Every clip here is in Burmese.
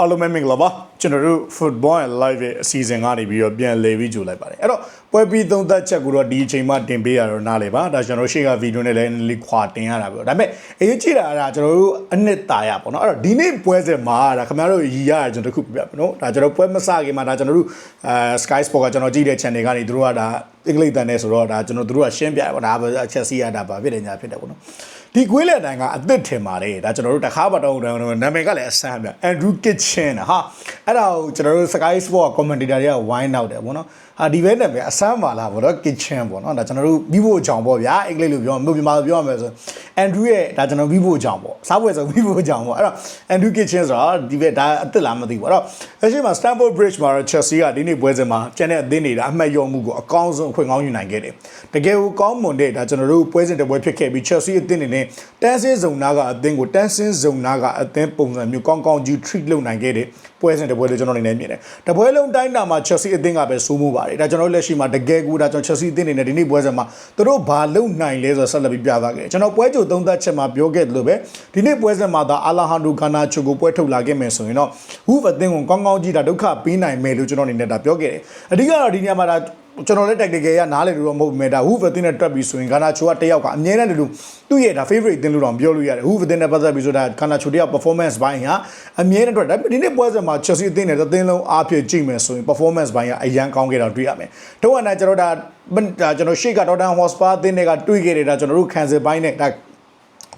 အားလုံးပဲမင်္ဂလာပါကျွန်တော်တို့ football and live ရဲ့အစီအစဉ်ကနေပြီးတော့ပြန်လည်ပြီးကြိုလိုက်ပါတယ်အဲ့တော့ပွဲပြီးသုံးသက်ချက်ကိုတော့ဒီအချိန်မှတင်ပေးရတော့နားလေပါဒါကျွန်တော်တို့ရှေ့ကဗီဒီယိုနဲ့လည်းလေးခွာတင်ရတာပဲဒါပေမဲ့အရေးကြီးတာကကျွန်တော်တို့အနှစ်သာရပေါ့နော်အဲ့တော့ဒီနေ့ပွဲစဉ်မှာဒါခင်ဗျားတို့ရည်ရကျွန်တော်တခုပြပြနော်ဒါကျွန်တော်ပွဲမစခင်မှာဒါကျွန်တော်တို့အဲ Sky Sport ကကျွန်တော်ကြည့်တဲ့ channel ကနေတို့ကဒါအင်္ဂလိပ်တန်နဲ့ဆိုတော့ဒါကျွန်တော်တို့ကရှင်းပြရပါဒါအချက်စီရတာပါဖြစ်တယ်ညာဖြစ်တယ်ပေါ့နော် ဒီကွေးလက်တိုင်ကအသစ်ထင်ပါတယ်ဒါကျွန်တော်တို့တခါပါတော့နာမည်ကလည်းအဆန်းပြ Andrew Kitchen ဟာအဲ့ဒါကိုကျွန်တော်တို့ Sky Sport commentator တွေက wine out တယ်ပေါ့နော်ဟာဒီဘဲနာမည်အဆန်းပါလားပေါ့နော် Kitchen ပေါ့နော်ဒါကျွန်တော်တို့ပြီးဖို့ကြောင်ပေါ့ဗျာအင်္ဂလိပ်လိုပြောမြို့မြန်မာလိုပြောရမယ်ဆို Andrew ရဲ့ဒါကျွန်တော်ပြီးဖို့ကြောင်ပေါ့စားပွဲဆိုပြီးဖို့ကြောင်ပေါ့အဲ့တော့ Andrew Kitchen ဆိုတာဒီဘဲဒါအသစ်လားမသိဘူးအဲ့တော့လက်ရှိမှာ Stamford Bridge မှာတော့ Chelsea ကဒီနေ့ပွဲစဉ်မှာကျန်တဲ့အသင်းတွေကအမှတ်ရောမှုကိုအကောင်းဆုံးအခွင့်ကောင်းယူနိုင်ခဲ့တယ်တကယ်ကိုကောင်းမွန်တဲ့ဒါကျွန်တော်တို့ပွဲစဉ်တစ်ပွဲဖြစ်ခဲ့ပြီး Chelsea အသင်းတွေနဲ့တန်းစင်းဇုံနာကအသင်းကိုတန်းစင်းဇုံနာကအသင်းပုံစံမျိုးကောင်းကောင်းကြီး treat လုပ်နိုင်ခဲ့တယ်ပွဲစဉ်တစ်ပွဲလို့ကျွန်တော်အနေနဲ့မြင်တယ်တပွဲလုံးတိုင်းတာမှာ Chelsea အသင်းကပဲစိုးမိုးပါတယ်ဒါကျွန်တော်လက်ရှိမှာတကယ်ကိုဒါကျွန်တော် Chelsea အသင်းတွေနဲ့ဒီနေ့ပွဲစဉ်မှာသူတို့ဘာလုပ်နိုင်လဲဆိုတော့ဆက်လက်ပြီးပြသခဲ့ကျွန်တော်ပွဲကြိုသုံးသက်ချက်မှာပြောခဲ့တယ်လို့ပဲဒီနေ့ပွဲစဉ်မှာဒါအာလာဟန်ဒိုဂါနာချိုကိုပွဲထုတ်လာခဲ့မယ်ဆိုရင်တော့ဟူဖအသင်းကိုကောင်းကောင်းကြီးဒါဒုက္ခပေးနိုင်မယ်လို့ကျွန်တော်အနေနဲ့ဒါပြောခဲ့တယ်အဓိကတော့ဒီနေရာမှာဒါ ကျွန်တော်လည်း tactical ရနားလေလို့တော့မဟုတ်ဘူးမဲ့ဒါ hoof အသင်းနဲ့တွက်ပြီးဆိုရင်ဂါနာချိုကတယောက်ကအမြဲတမ်းလို့သူ့ရဲ့ဒါ favorite အသင်းလို့တော့ပြောလို့ရတယ် hoof အသင်းနဲ့ပတ်သက်ပြီးဆိုတာဂါနာချိုတယောက် performance ဘိုင်းဟာအမြဲတမ်းတွက်ဒါပေမဲ့ဒီနေ့ပွဲစဉ်မှာ Chelsea အသင်းနဲ့သင်းလုံးအားဖြင့်ကြည့်မယ်ဆိုရင် performance ဘိုင်းကအရန်ကောင်းခဲ့တာတွေ့ရမယ်တော့အနာကျွန်တော်ဒါဒါကျွန်တော်ရှေ့က Tottenham Hotspur အသင်းတွေကတွေ့ခဲ့တယ်ဒါကျွန်တော်တို့ခံစစ်ဘိုင်းနဲ့ဒါ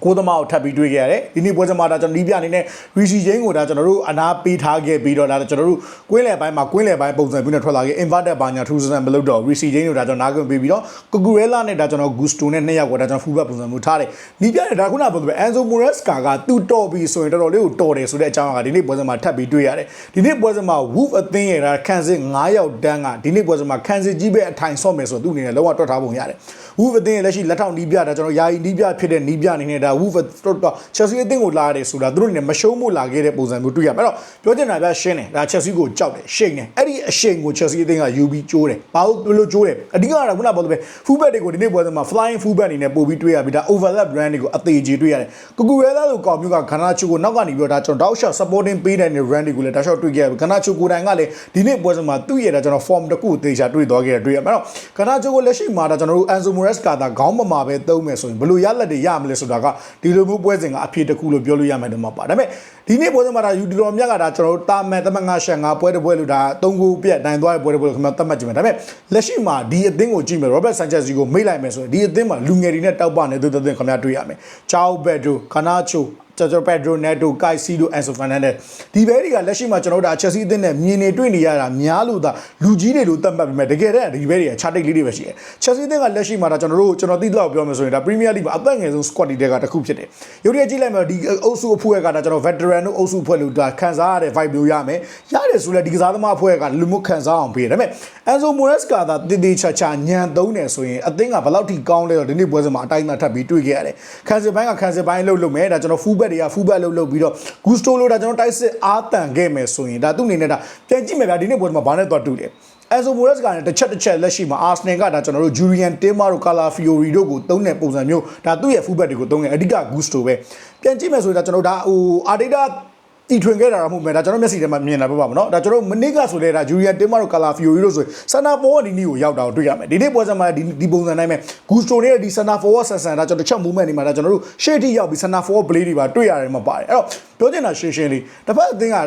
ကိုသမားကိုထပ်ပြီးတွေးခဲ့ရတယ်ဒီနေ့ပွဲစမှာဒါကျွန်တော်ဒီးပြအနေနဲ့ Rishi Jane ကိုဒါကျွန်တော်တို့အနာပေးထားခဲ့ပြီးတော့ဒါကျွန်တော်တို့ကွင်းလယ်ပိုင်းမှာကွင်းလယ်ပိုင်းပုံစံပြီးတော့ထွက်လာခဲ့ inverted ဘာညာထူးဆန်းမလုပ်တော့ Rishi Jane ကိုဒါကျွန်တော်နားကွင်းပေးပြီးတော့ Cucurella နဲ့ဒါကျွန်တော် Gusto နဲ့နှစ်ယောက်ကိုဒါကျွန်တော် fullback ပုံစံမျိုးထားတယ်ဒီးပြတဲ့ဒါခုနကပြောသလို Enzo Maresca ကသူ့တော်ပြီးဆိုရင်တော်တော်လေးကိုတော်တယ်ဆိုတဲ့အကြောင်းအရာကဒီနေ့ပွဲစမှာထပ်ပြီးတွေ့ရတယ်ဒီနေ့ပွဲစမှာ Wolf အသင်းရဲ့ဒါခံစစ်9ယောက်တန်းကဒီနေ့ပွဲစမှာခံစစ်ကြီးပဲအထိုင်ဆော့မယ်ဆိုတော့သူ့အနေနဲ့လုံးဝတွက်ထားပုံရတယ် Wolf အသင်းရဲ့လက်ရှိလက်ထောက်နီးပြဒါကျွန်တော်ယာယီနီးပြဖြစ်တဲ့နီးပြအနေနဲ့ဒါ Wolf တော့ Chelsea အသင်းကိုလာရတယ်ဆိုတာသူတို့အနေနဲ့မရှုံးမို့လာခဲ့တဲ့ပုံစံမျိုးတွေ့ရမယ်အဲ့တော့ပြောချင်တာပြရှင်းတယ်ဒါ Chelsea ကိုကြောက်တယ်ရှိန်တယ်အဲ့ဒီအရှိန်ကို Chelsea အသင်းကယူပြီးကျိုးတယ်ဘာလို့ဘယ်လိုကျိုးတယ်အဓိကတော့ခုနပြောသလိုပဲ fullback တွေကိုဒီနေ့ပွဲစဉ်မှာ flying fullback အနေနဲ့ပို့ပြီးတွေ့ရပြီးဒါ overlap brand တွေကိုအသေးကြီးတွေ့ရတယ်ကူကူရဲလာလို့ကောင်မျိုးကခနာချူကိုနောက်ကနေပြီးတော့ဒါကျွန်တော်တောက်ရှော့ supporting ပေးတဲ့ brand တွေကိုလည်းတောက်ရှော့တွေ့ခဲ့ရပြီခနာချူကိုတိုင်ကလည်းဒီနေ့ပွဲစဉ်မှာသူ့ရဲ့ဒါကျွန်တော် form တစ်ခုသေချာတွေ့သွားခဲ့ရတွေ့ရမယ်အဲ့တော့ခနာချူကိုလက်ရှိမှာဒါကျွန်တော်တို့ Enzo Maresca ကခေါင်းမမာပဲသုံးမယ်ဆိုရင်ဘယ်လိုရလက်တွေရမလဲဆိုတာကဒီလိုမျိုးပွဲစဉ်ကအဖြစ်တစ်ခုလို့ပြောလို့ရမယ်တော့မှာပါဒါပေမဲ့ဒီနေ့ပွဲစဉ်မှာဒါယူတီတော်မြတ်ကဒါကျွန်တော်တို့တာမန်တမန်ငါရှန်ငါပွဲတစ်ပွဲလို့ဒါသုံးခုပြက်နိုင်သွားတဲ့ပွဲတစ်ပွဲလို့ခင်ဗျာသတ်မှတ်ကြည့်မယ်ဒါပေမဲ့လက်ရှိမှာဒီအသင်းကိုကြည့်မယ် Robert Sanchez ကိုမိတ်လိုက်မယ်ဆိုရင်ဒီအသင်းမှာလူငယ်တွေနဲ့တောက်ပနေသူတဲ့ခင်ဗျာတွေ့ရမယ်။ Chao Pedro, Canacho ကျွန် တော်ပက်ဒရိုနယ်တိုကိုက်စီဒိုအန်ဆိုဖန်နန်ဒက်ဒီဘဲတွေကလက်ရှိမှာကျွန်တော်တို့ဒါချက်စီအသင်းနဲ့မြင်နေတွေ့နေရတာများလို့ဒါလူကြီးတွေလို့သတ်မှတ်ပေမဲ့တကယ်တည်းဒီဘဲတွေကခြားတိတ်လေးတွေပဲရှိတယ်ချက်စီအသင်းကလက်ရှိမှာဒါကျွန်တော်တို့ကျွန်တော်သိတော့ပြောမယ်ဆိုရင်ဒါပရီးမီးယားလိမှာအသက်ငယ်ဆုံး squad တွေကတစ်ခုဖြစ်တယ်ရုပ်ရည်ကြည့်လိုက်မယ်ဒီအုပ်စုအဖွဲ့ကဒါကျွန်တော် veteran တို့အုပ်စုအဖွဲ့လို့ဒါခံစားရတဲ့ vibe မျိုးရမယ်ရတယ်ဆိုလဲဒီကစားသမားအဖွဲ့ကလူမှုခံစားအောင်ပေးတယ်ဒါပေမဲ့ Enzo Moresca ကသာတည်တည်ချာချာညံသုံးတယ်ဆိုရင်အသင်းကဘယ်လောက်ထိကောင်းလဲတော့ဒီနေ့ပွဲစဉ်မှာအတိုင်းအသာထပ်ပြီးတွေ့ခဲ့ရတယ်ခံစစ်ပိုင်းကခံစစ်ပိုင်းလှုပ်လှုပ်မယ်ဒါကျွန်တော် full back တွေက full back လှုပ်လုပ်ပြီးတော့ Gusto လို့ဒါကျွန်တော်တိုက်စစ်အားတန်ခဲ့မယ်ဆိုရင်ဒါသူ့အနေနဲ့ဒါပြန်ကြည့်မယ်ဗျာဒီနေ့ပွဲမှာဘာနဲ့တော့တူတယ်အဲဆိုမိုရက်စ်ကလည်းတစ်ချက်တစ်ချက်လက်ရှိမှာအာဆနယ်ကဒါကျွန်တော်တို့ဂျူရီယန်တင်းမာတို့ကာလာဖီယိုရီတို့ကိုသုံးတဲ့ပုံစံမျိုးဒါသူ့ရဲ့ဖူးဘက်တွေကိုသုံးတယ်အဓိကဂူစတိုပဲပြန်ကြည့်မယ်ဆိုရင်ဒါကျွန်တော်ဒါဟိုအာဒေတာ တီထွင်ခဲ့တာတော့မဟုတ်ပဲဒါကျွန်တော်မျက်စိထဲမှာမြင်လာပြပါမနော်ဒါကျွန်တော်မနစ်ကဆိုလဲဒါဂျူရီယန်တင်းမာတို့ကာလာဖီယိုရီတို့ဆိုဆန်နာပေါ်ဒီနီကိုရောက်တာကိုတွေ့ရမယ်ဒီနေ့ပွဲစံမှာဒီဒီပုံစံတိုင်းပဲဂူစတိုနဲ့ဒီဆန်နာပေါ်ဆန်ဆန်ဒါကျွန်တော်တစ်ချက် movement နေမှာဒါကျွန်တော်တို့ရှေ့ထိရောက်ပြီးဆန်နာပေါ် blade တွေပါတွေ့ရတယ်မှာပါတယ်အဲ့တော့ပြောချင်တာရှင်းရှင်းလေးတစ်ဖက်အသင်းက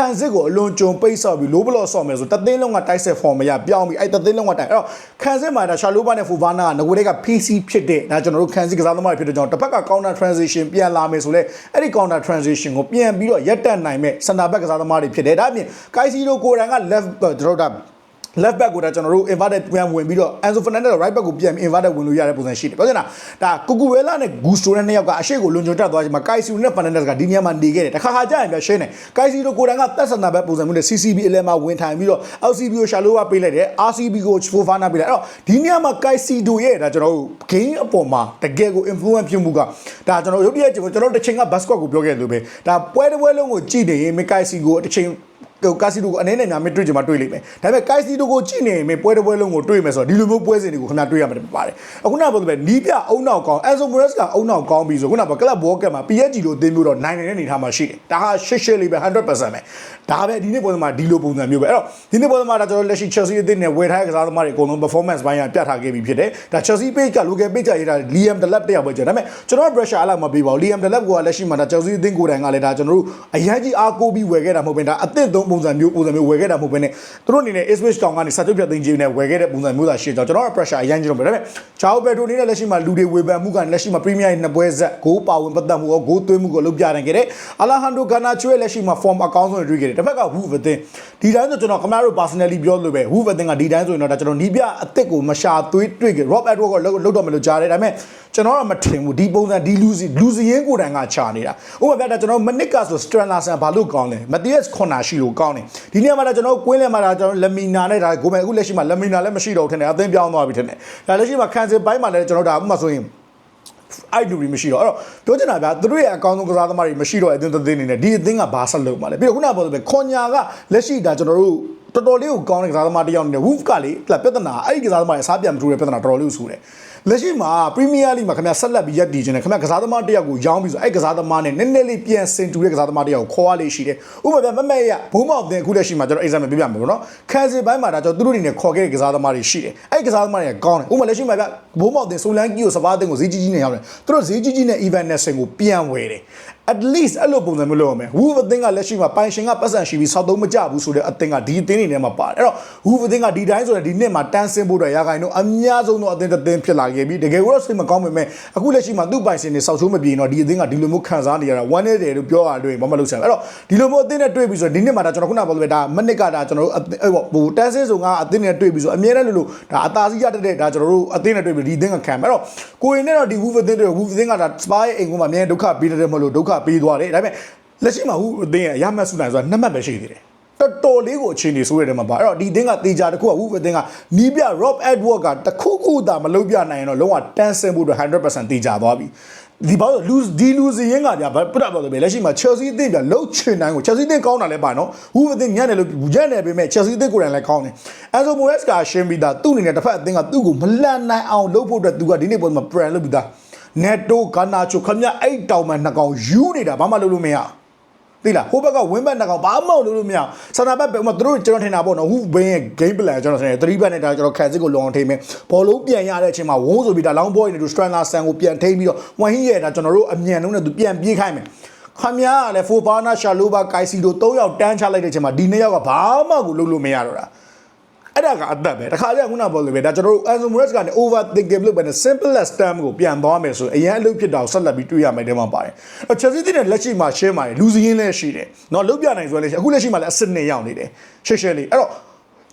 ခံစစ်ကိုအလွန်ကြုံပိတ်ဆော့ပြီးလိုဘလော့ဆော့မယ်ဆိုတသိန်းလုံးကတိုက်ဆက်ဖော်မရပြောင်းပြီးအဲ့တသိန်းလုံးကတိုက်အဲ့တော့ခံစစ်မှာဒါရှာလိုဘာနဲ့ဖူဗာနာကငွေတွေက PC ဖြစ်တဲ့ဒါကျွန်တော်တို့ခံစစ်ကစားသမားတွေဖြစ်တဲ့ကြောင့်တစ်ဖက်က counter transition ပြန်လာမယ်ဆိုလဲအဲ့ဒီ counter transition ကိုပြန်ပြီးတော့ရက်တက်နိုင်မဲ့စင်တာဘက်ကစားသမားတွေဖြစ်တယ်ဒါအပြင်ကိုက်စီလိုကိုရန်က left ကျွန်တော်တို့ left back ကိုဒါကျွန်တော်တို့ inverted ပြန်ဝင်ပြီးတော့ Enzo Fernandez right back ကိုပြန် inverted ဝင်လို့ရတဲ့ပုံစံရှိတယ်ပြောချင်တာဒါကူကူဝဲလာနဲ့ Gusto နဲ့နှစ်ယောက်ကအရှိကိုလွန်ကျွံတက်သွားချိန်မှာ Kaisu နဲ့ Fernandez ကဒီနေရာမှာနေခဲ့တယ်တခါခါကြာရင်ပြရှင်းတယ် Kaisu တို့ကိုယ်တိုင်ကတက်ဆန္ဒဘက်ပုံစံမျိုးနဲ့ CCB အလဲမှာဝင်ထိုင်ပြီးတော့ LCB ကိုရှာလို့ပါပေးလိုက်တယ် RCB ကို Fofana ပေးလိုက်အဲ့တော့ဒီနေရာမှာ Kaisu တို့ရဲ့ဒါကျွန်တော်တို့ game အပေါ်မှာတကယ်ကို influence ဖြစ်မှုကဒါကျွန်တော်ရုပ်တရက်ကျွန်တော်တို့တစ်ချိန်က basket ကိုပြောခဲ့လို့ပဲဒါပွဲတစ်ပွဲလုံးကိုကြည့်နေရင် Kaisu ကိုတစ်ချိန်ဟို ကာစီတိုကိုအနေနဲ့များမတွေ့ကြမှာတွေ့လိမ့်မယ်ဒါပေမဲ့ကာစီတိုကိုကြည့်နေရင်မင်းပွဲတစ်ပွဲလုံးကိုတွေ့မယ်ဆိုတော့ဒီလိုမျိုးပွဲစဉ်တွေကိုခင်ဗျာတွေ့ရမှာပါတယ်အခုနကပြောသလိုပဲနီးပြအုံနောက်ကောင်းအန်ဆိုမိုရက်စ်ကအုံနောက်ကောင်းပြီဆိုခုနကကလပ်ဘောကက်မှာ PSG လို့အသင်းမျိုးတော့နိုင်နေတဲ့အနေထားမှာရှိတယ်ဒါဟာရှစ်ရှစ်လေးပဲ100%ပဲဒါပဲဒီနေ့ပွဲမှာဒီလိုပုံစံမျိုးပဲအဲ့တော့ဒီနေ့ပွဲမှာဒါကျွန်တော်လက်ရှိ Chelsea အသင်းနဲ့ဝယ်ထားတဲ့ကစားသမားတွေအကုန်လုံး performance ဘိုင်းကပြထားခဲ့ပြီဖြစ်တယ်ဒါ Chelsea page က local page ကရေးထား Liam Delap တယောက်ပဲကျွန်တော်ဒါပေမဲ့ကျွန်တော် pressure အလောက်မပေးပါဘူး Liam Delap ကလက်ရှိမှာဒါ Chelsea အသင်းကိုယ်တိုင်ကလည်းဒါကျွန်တော်တို့အရန်ကြီးအားကိုးပြီးဝယ်ခဲ့တာမဟုတ်ဘဲဒါအသစ်သုံးပုံစံမျိုးပုံစံမျိုးဝယ်ခဲ့တာမဟုတ်ဘဲနဲ့သူတို့အနေနဲ့ Ipswich Town ကနေစာချုပ်ပြသိန်းကြီးနဲ့ဝယ်ခဲ့တဲ့ပုံစံမျိုးသာရှိကြောင်းကျွန်တော် pressure အရန်ကြီးတော့ပဲဒါပေမဲ့ Chao Pedro အနေနဲ့လက်ရှိမှာလူတွေဝေဖန်မှုကလက်ရှိမှာ Premier ရဲ့နှစ်ပွဲဆက်ဂိုးပါဝင်ပတ်သက်မှုရောဂိုးသွင်းမှုကိုလုပ်ပြနိုင်ခဲ့တယ် Alejandro Garnacho ရဲ့လက်ရှိမှာ form အကောင်းဆုံးတွေတွေ့ခဲ့တယ်တစ်ဖက်က Wolves အသင်းဒီတိုင်းဆိုကျွန်တော်ခင်ဗျားတို့ personally ပြောလို့ပဲ Wolves အသင်းကဒီတိုင်းဆိုရင်တော့ဒါကျွန်တော်နီးပြအစ်စ်ကိုမရှာသွေးတွေ့ခဲ့ Rob Edward ကလုတ်တော့မယ်လို့ကြားတယ်ဒါပေမဲ့ကျွန်တော်ကမထင်ဘူးဒီပုံစံဒီလူစီလူစီရင်းကိုယ်တိုင်ကချာနေတာဥပမာပြတာကျွန်တော်မနစ်ကဆို Stranason ဘာလို့ကောင်းလဲ Matthias Corner ရှိလို့ကောင်းတယ်ဒီနေ့မှာဒါကျွန်တော်ကွင်းလဲမှာဒါကျွန်တော် Lamina နဲ့ဒါကိုယ်ပဲအခုလက်ရှိမှာ Lamina လည်းမရှိတော့ဘူးထင်တယ်အသင်းပြောင်းသွားပြီထင်တယ်ဒါလက်ရှိမှာ cancel ပိုင်းမှာလည်းကျွန်တော်ဒါဥပမာဆိုရင်အဲ့လူတွေမရှိတော့အဲ့တော့ပြောချင်တာဗျာသူတို့ရဲ့အကောင်းဆုံးကစားသမားတွေမရှိတော့တဲ့အသင်းတစ်သင်းနေနဲ့ဒီအသင်းကဘာဆက်လုပ်မှာလဲပြီးတော့ခုနကပြောသလိုပဲခွန်ညာကလက်ရှိဒါကျွန်တော်တို့တော်တော်လေးကိုကောင်းတဲ့ကစားသမားတစ်ယောက်နေနဲ့ Wolf ကလေပြဿနာအဲ့ဒီကစားသမားရဲ့အစားပြန်မထူတဲ့ပြဿနာတော်တော်လေးကိုဆူတယ် လက်ရှိမှာ Premier League မှာခင်ဗျာဆက်လက်ပြီးရပ်တည်ခြင်းနဲ့ခင်ဗျာကစားသမားတစ်ယောက်ကိုရောင်းပြီးဆိုအဲ့ကစားသမားနဲ့နည်းနည်းလေးပြန်စင်တူတဲ့ကစားသမားတစ်ယောက်ကိုခေါ်ရလေးရှိတယ်ဥပမာပြမမက်ရဘုံမောက်တင်အခုလက်ရှိမှာကျွန်တော် exam ပြပြမယ်ပေါ့နော်ခံစီပိုင်းမှာဒါကျွန်တော်သူတို့အနေနဲ့ခေါ်ခဲ့တဲ့ကစားသမားတွေရှိတယ်အဲ့ကစားသမားတွေကကောင်းတယ်ဥပမာလက်ရှိမှာပြဘုံမောက်တင်ဆိုလန်ကီကိုစပါးတင်ကိုဈေးကြီးကြီးနဲ့ရောက်တယ်သူတို့ဈေးကြီးကြီးနဲ့ Evan Nelson ကိုပြန်ဝယ်တယ် at least အဲ့လိုပုံစံမျိုးလုပ်ရမယ် Wolf အသင်းကလက်ရှိမှာပိုင်ရှင်ကပတ်စံရှိပြီးစောက်သုံးမကြဘူးဆိုတဲ့အသင်းကဒီအသင်းတွေထဲမှာပါတယ်အဲ့တော့ Wolf အသင်းကဒီတိုင်းဆိုရင်ဒီနှစ်မှာတန်းဆင်းဖို့အတွက်ရာခိုင်တော့အများဆုံးသောအသင်းတစ်သင်းဖြစ်လာခဲ့ပြီးတကယ်ကိုတော့စိတ်မကောင်းပေမဲ့အခုလက်ရှိမှာသူ့ပိုင်ရှင်တွေစောက်ချိုးမပြေတော့ဒီအသင်းကဒီလိုမျိုးခံစားနေရတာဝမ်းနေတယ်လို့ပြောရလို့ဘာမှလုပ်ဆရာအဲ့တော့ဒီလိုမျိုးအသင်းနဲ့တွေ့ပြီးဆိုတော့ဒီနှစ်မှာဒါကျွန်တော်ခုနပြောလို့ပဲဒါမနစ်ကဒါကျွန်တော်တို့အဲ့ပေါ့ဟိုတန်းဆင်းဆောင်ကအသင်းနဲ့တွေ့ပြီးဆိုအမြဲတမ်းလို့လို့ဒါအသာစီးရတဲ့ဒါကျွန်တော်တို့အသင်းနဲ့တွေ့ပြီးဒီအသင်းကခံမယ်အဲ့တော့ကိုရင်နဲ့တော့ဒီ Wolf အသင်းတွေ Wolf အသင်းကဒါ Spy ရဲ့အိမ်ကမှအမြဲဒုက္ခပေးတယ်မလို့ဒုက္ခပေးသွားတယ်ဒါပေမဲ့လက်ရှိမှာဟူအသင်းရဲ့ရမှတ်စုနိုင်ဆိုတာနှစ်မှတ်ပဲရှိသေးတယ်တော်တော်လေးကိုအခြေအနေဆိုးရတယ်မှာပါအဲ့တော့ဒီအသင်းကတေချာတစ်ခုကဟူအသင်းကနီးပြ Rob Edward ကတခုခုသာမလုပ်ပြနိုင်ရင်တော့လုံးဝတန်းဆင်းဖို့အတွက်100%တေချာသွားပြီဒီဘောလူဒီလူစီရင်ကပြဘာပြတ်ပါလို့ပဲလက်ရှိမှာ Chelsea အသင်းပြလှုပ်ချင်တိုင်းကို Chelsea အသင်းကောင်းတာလည်းပါနော်ဟူအသင်းညံ့တယ်လို့ညံ့တယ်ပေမဲ့ Chelsea အသင်းကိုယ်တိုင်လည်းကောင်းတယ် Enzo Moraes ကရှင်းပြီးသားသူ့အနေနဲ့တစ်ဖက်အသင်းကသူ့ကိုမလန်နိုင်အောင်လုပ်ဖို့အတွက်သူကဒီနေ့ပေါ်မှာ plan လုပ်ပြီးသား Neto Garnacho ခမအဲ့တောင်မှနှစ်ကောင်ယူနေတာဘာမှလုပ်လို့မရဘူးသိလားဟိုဘက်ကဝင်းဘက်နှစ်ကောင်ဘာမှလုပ်လို့မရအောင်စတာဘက်ဟိုတို့ကျွန်တော်ထင်တာပေါ့နော်ဟူဘင်းရဲ့ game plan ကျွန်တော်ထင်တယ်3ဘက်နဲ့ဒါကျွန်တော်ခံစစ်ကိုလောအောင်ထိမယ်ဘောလုံးပြန်ရတဲ့အချိန်မှာဝုန်းဆိုပြီးဒါလောင်းဘောနေတို့ Stranger Sun ကိုပြန်ထိပြီးတော့ဝမ်ဟီရဲ့ဒါကျွန်တော်တို့အမြန်လုံးနဲ့သူပြန်ပြေးခိုင်းမယ်ခမရကလည်းဖိုဘာနာရှာလိုဘာကိုက်စီတို့၃ယောက်တန်းချလိုက်တဲ့အချိန်မှာဒီနှစ်ယောက်ကဘာမှကိုလုပ်လို့မရတော့တာ အဲ့ဒါကအသက်ပဲတခါကျခုနပြောလို့ပဲဒါကျွန်တော်တို့ Enzo Moraes ကနေ overthinking လုပ်ပဲနဲ့ simplest term ကိုပြန်သွားမယ်ဆိုရင်အရင်အလုပ်ဖြစ်တာကိုဆက်လက်ပြီးတွေ့ရမယ်တဲ့မှာပါတယ်။ချယ်ဆီတဲ့လက်ရှိမှာရှင်းပါတယ်လူစီးရင်းလည်းရှိတယ်။နော်လုပ်ပြနိုင်ဆိုရင်လည်းအခုလက်ရှိမှာလည်းအစစ်နဲ့ရောက်နေတယ်။ရှက်ရှက်လေးအဲ့တော့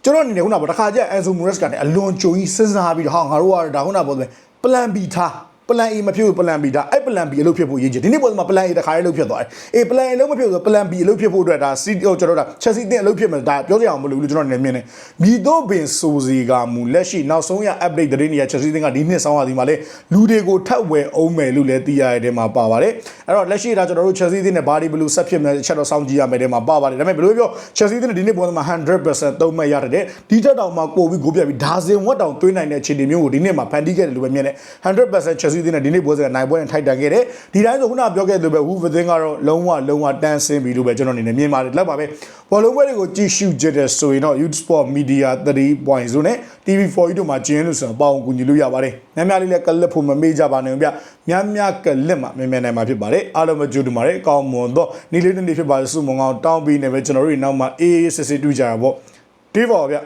ကျွန်တော်အနေနဲ့ခုနကတခါကျ Enzo Moraes ကနေအလွန်ကြုံကြီးစဉ်းစားပြီးတော့ဟာငါတို့ကဒါခုနပြောလို့ plan B ထား plan A မဖြစ်ဘူး plan B ဒါအဲ့ plan B အလုပ်ဖြစ်ဖို့ရည်ကြည်ဒီနေ့ပေါ်မှာ plan A တခါလေးအလုပ်ဖြစ်သွားတယ်အေး plan A အလုပ်မဖြစ်ဘူးဆို plan B အလုပ်ဖြစ်ဖို့အတွက်ဒါ C ကျွန်တော်တို့ဒါ Chelsea တင်အလုပ်ဖြစ်မယ်ဒါပြောစရာမလိုဘူးလို့ကျွန်တော်နေမြင်တယ်မိတော့ပင်ဆိုစီကမူလက်ရှိနောက်ဆုံးရ update သတင်းတွေက Chelsea တင်ကဒီနှစ်ဆောင်းရာသီမှာလေလူတွေကိုထပ်ဝယ်အောင်မယ်လို့လည်းသိရတဲ့ထဲမှာပါပါတယ်အဲ့တော့လက်ရှိဒါကျွန်တော်တို့ Chelsea တင်နဲ့ဘာဒီဘလူးဆက်ဖြစ်မယ်ချက်တော့စောင့်ကြည့်ရမယ်တဲ့မှာပါပါတယ်ဒါပေမဲ့ဘယ်လိုပြော Chelsea တင်ဒီနေ့ပေါ်မှာ100%သုံးမဲ့ရတဲ့ဒီတက်တောင်မှာပို့ပြီးဂိုးပြပြီးဒါစင်ဝတ်တောင်သွင်းနိုင်တဲ့အခြေအနေမျိုးကိုဒီနေ့မှာဖန်တီးခဲ့တယ်လို့ပဲမြင်တယ်100% Chelsea တင်နဲ့ဒီနေ့ပွဲစဉ်ကနိုင်ပွဲနဲ့ထိုက်တန်ခဲ့တယ်ဒီတိုင်းဆိုခုနပြောခဲ့လို့ပဲ Wolf အသင်းကတော့လုံးဝလုံးဝတန်းဆင်းပြီလို့ပဲကျွန်တော်အနေနဲ့မြင်ပါတယ်လောက်ပါပဲဘောလုံးပွဲတွေကိုကြည့်ရှုကြတဲ့ဆိုရင်တော့ Youth Sport Media 3.0နဲ့ TV4 တို့မှာကျင်းလို့ဆိုတော့ပေါအောင်ကူညီလို့ရပါတယ်များများလေးလည်းကလစ်ဖို့မမေ့ကြပါနဲ့ဗျများများကလစ်မှာမြန်မြန်နိုင်မှာဖြစ်ပါတယ်အားလုံးမကြိုးတူပါတယ်အကောင်းမွန်တော့နေ့လေးနေ့ဖြစ်ပါစုမုံအောင်တောင်းပြီးနေပဲကျွန်တော်တို့နောက်မှာအေးအေးစစ်စစ်တွေ့ကြတာပေါ့တေးပါဗျ